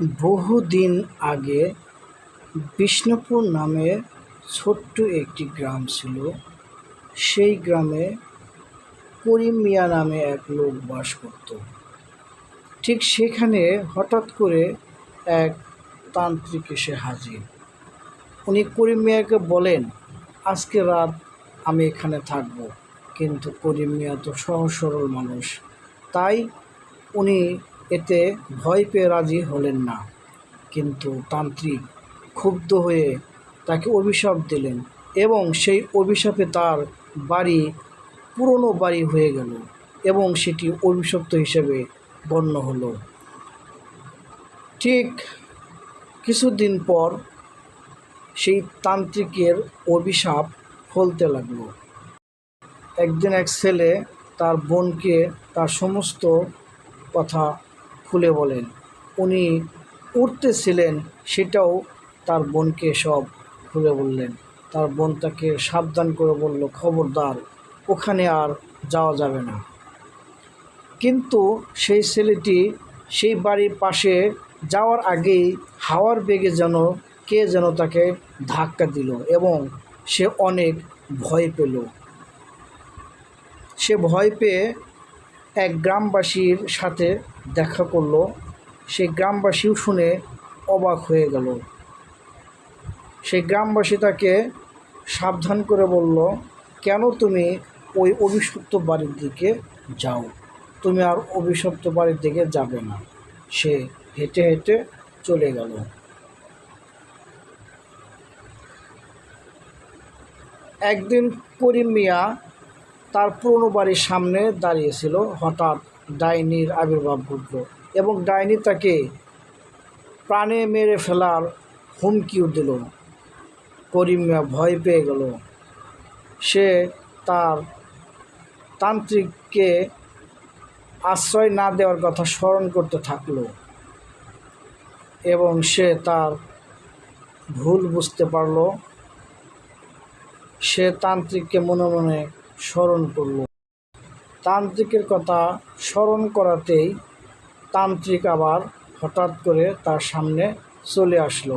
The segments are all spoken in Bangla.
বহুদিন আগে বিষ্ণুপুর নামে ছোট্ট একটি গ্রাম ছিল। সেই গ্রামে করিম মিয়া নামে এক লোক বাস করত। ঠিক সেখানে হঠাৎ করে এক তান্ত্রিক এসে হাজির। উনি করিম মিয়াকে বলেন, আজকে রাত আমি এখানে থাকব। কিন্তু করিম মিয়া তো সহজ সরল মানুষ। তাই উনি এতে ভয় পেয়ে রাজি হলেন না। কিন্তু তান্ত্রিক ক্ষুব্ধ হয়ে তাকে অভিশাপ দিলেন এবং সেই অভিশাপে তার বাড়ি, পুরনো বাড়ি হয়ে গেল এবং সেটি অভিশপ্ত হিসেবে গণ্য হলো। ঠিক কিছুদিন পর সেই তান্ত্রিকের অভিশাপ ফলতে লাগল। একদিন এক ছেলে তার বোনকে তার সমস্ত কথা খুলে বলেন। উনি উঠতেছিলেন সেটাও তার বোনকে সব খুলে বললেন। তার বোন তাকে সাবধান করে বলল, খবরদার, ওখানে আর যাওয়া যাবে না। কিন্তু সেই ছেলেটি সেই বাড়ির পাশে যাওয়ার আগেই হাওয়ার বেগে যেন কে যেন তাকে ধাক্কা দিল এবং সে অনেক ভয় পেল। সে ভয় পেয়ে এক গ্রামবাসীর সাথে দেখা করল। সেই গ্রামবাসীও শুনে অবাক হয়ে গেল। সেই গ্রামবাসী তাকে সাবধান করে বলল, কেন তুমি ওই অভিশপ্ত বাড়ির দিকে যাও? তুমি আর অভিশপ্ত বাড়ির দিকে যাবে না। সে হেঁটে হেঁটে চলে গেল। একদিন করিম মিয়া তার পুরনো বাড়ির সামনে দাঁড়িয়েছিল, হঠাৎ ডাইনির আবির্ভাব ঘটল এবং ডাইনি তাকে প্রাণে মেরে ফেলার হুমকিও দিল। করিমিয়া ভয় পেয়ে গেল। সে তার তান্ত্রিককে আশ্রয় না দেওয়ার কথা স্মরণ করতে থাকল এবং সে তার ভুল বুঝতে পারল। সে তান্ত্রিককে মনে মনে স্মরণ করল। তান্ত্রিকের কথা স্মরণ করাতেই তান্ত্রিক আবার হঠাৎ করে তার সামনে চলে আসলো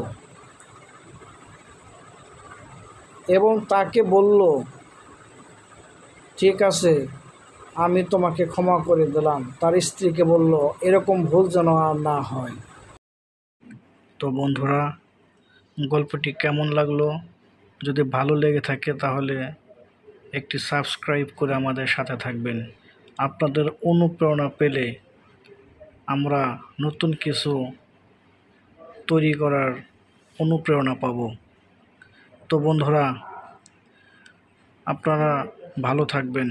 এবং তাকে বলল, ঠিক আছে, আমি তোমাকে ক্ষমা করে দিলাম। তার স্ত্রীকে বলল, এরকম ভুল যেন আর না হয়। তো বন্ধুরা, গল্পটি কেমন লাগল? যদি ভালো লেগে থাকে তাহলে একটি সাবস্ক্রাইব করে আমাদের সাথে থাকবেন। আপনাদের অনুপ্রেরণা পেলে আমরা নতুন কিছু তৈরি করার অনুপ্রেরণা পাব। তো বন্ধুরা, আপনারা ভালো থাকবেন।